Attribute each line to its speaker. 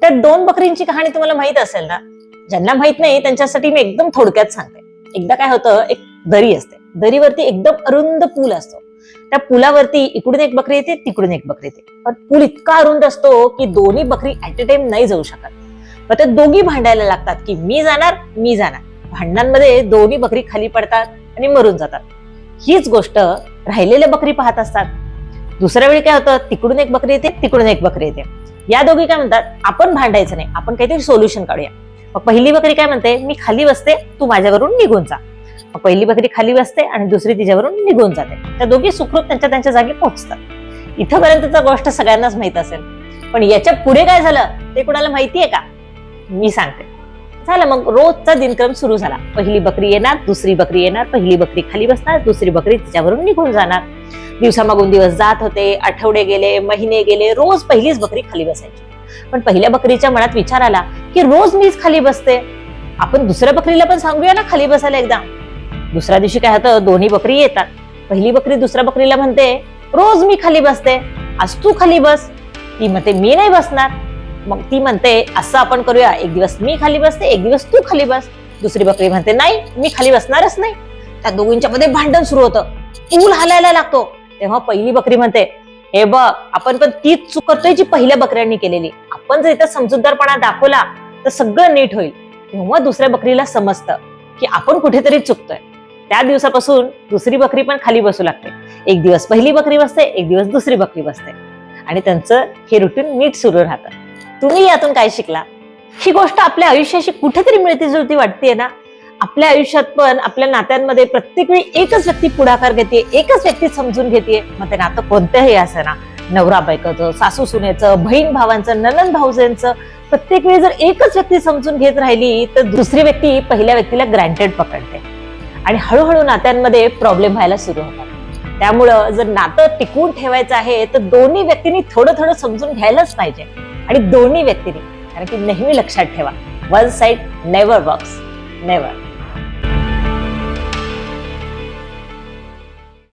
Speaker 1: त्या दोन बकरींची कहाणी तुम्हाला माहीत असेल ना ज्यांना माहीत नाही त्यांच्यासाठी मी एकदम थोडक्यात सांगते. एकदा काय होतं एक दरी असते. दरीवरती एकदम अरुंद पूल असतो. त्या पुलावरती इकडून एक बकरी येते तिकडून एक बकरी येते. पण पूल इतका अरुंद असतो की दोन्ही बकरी ऍट अ टाइम नाही जाऊ शकत. मग ते दोघी भांडायला लागतात की मी जाणार मी जाणार. भांडणांमध्ये दोन्ही बकरी खाली पडतात आणि मरून जातात. हीच गोष्ट राहिलेल्या बकरी पाहत असतात. दुसऱ्या वेळी काय होतं? तिकडून एक बकरी येते तिकडून एक बकरी येते. या दोघी काय म्हणतात? आपण भांडायचं नाही. आपण काहीतरी सोल्युशन काढूया. मग पहिली बकरी काय म्हणते? मी खाली बसते तू माझ्यावरून निघून जा. मग पहिली बकरी खाली बसते आणि दुसरी तिच्यावरून निघून जाते. त्या दोघी सुखरूप त्यांच्या त्यांच्या जागी पोहोचतात. इथपर्यंतचा गोष्ट सगळ्यांनाच माहीत असेल. पण याच्यापुढे काय झालं? ते कुणाला माहितीये का? मी सांगते. झालं मग रोजचा दिनक्रम सुरू झाला. पहिली बकरी येणार दुसरी बकरी येणार पहिली बकरी खाली बसणार दुसरी बकरी तिच्यावरून निघून जाणार. दिवसामागून दिवस जात होते आठवडे गेले महिने गेले रोज पहिलीच बकरी खाली बसायची. पण पहिल्या बकरीच्या मनात विचार आला की रोज मीच खाली बसते. आपण दुसऱ्या बकरीला पण सांगूया ना खाली बसायला एकदा. दुसऱ्या दिवशी काय होतं दोन्ही बकरी येतात. पहिली बकरी दुसऱ्या बकरीला म्हणते रोज मी खाली बसते. आज तू खाली बस. ती म्हणते मी नाही बसणार. मग ती म्हणते असं आपण करूया. एक दिवस मी खाली बसते एक दिवस तू खाली बस. दुसरी बकरी म्हणते नाही मी खाली बसणारच नाही. त्या दोघींच्या मध्ये भांडण सुरू होतं. पूल हलायला लागतो. तेव्हा पहिली बकरी म्हणते हे बघ आपण पण तीच चूक करतोय जी पहिल्या बकऱ्यांनी केलेली. आपण जर इथं समजूतदारपणा दाखवला तर सगळं नीट होईल. तेव्हा दुसऱ्या बकरीला समजतं की आपण कुठेतरी चुकतोय. त्या दिवसापासून दुसरी बकरी पण खाली बसू लागते. एक दिवस पहिली बकरी बसते एक दिवस दुसरी बकरी बसते. आणि त्यांचं हे रुटीन नीट सुरू राहतं. तुम्ही यातून काय शिकला? ही गोष्ट आपल्या आयुष्याशी कुठेतरी मिळती जुळती वाटते ना? आपल्या आयुष्यात पण आपल्या नात्यांमध्ये प्रत्येक वेळी एकच व्यक्ती पुढाकार घेते एकच व्यक्ती समजून घेते मग ते नातं कोणतंही असं ना? नवरा बायकोचं सासू सुनेचं बहीण भावांचं ननंद भाऊजेंचं प्रत्येक वेळी जर एकच व्यक्ती समजून घेत राहिली तर दुसरी व्यक्ती पहिल्या व्यक्तीला ग्रँटेड पकडते. आणि हळूहळू नात्यांमध्ये प्रॉब्लेम व्हायला सुरू होतात. त्यामुळं जर नातं टिकवून ठेवायचं आहे तर दोन्ही व्यक्तींनी थोडं थोडं समजून घ्यायलाच पाहिजे. आणि दोन्ही व्यक्तींनी कारण की नेहमी लक्षात ठेवा one side never works never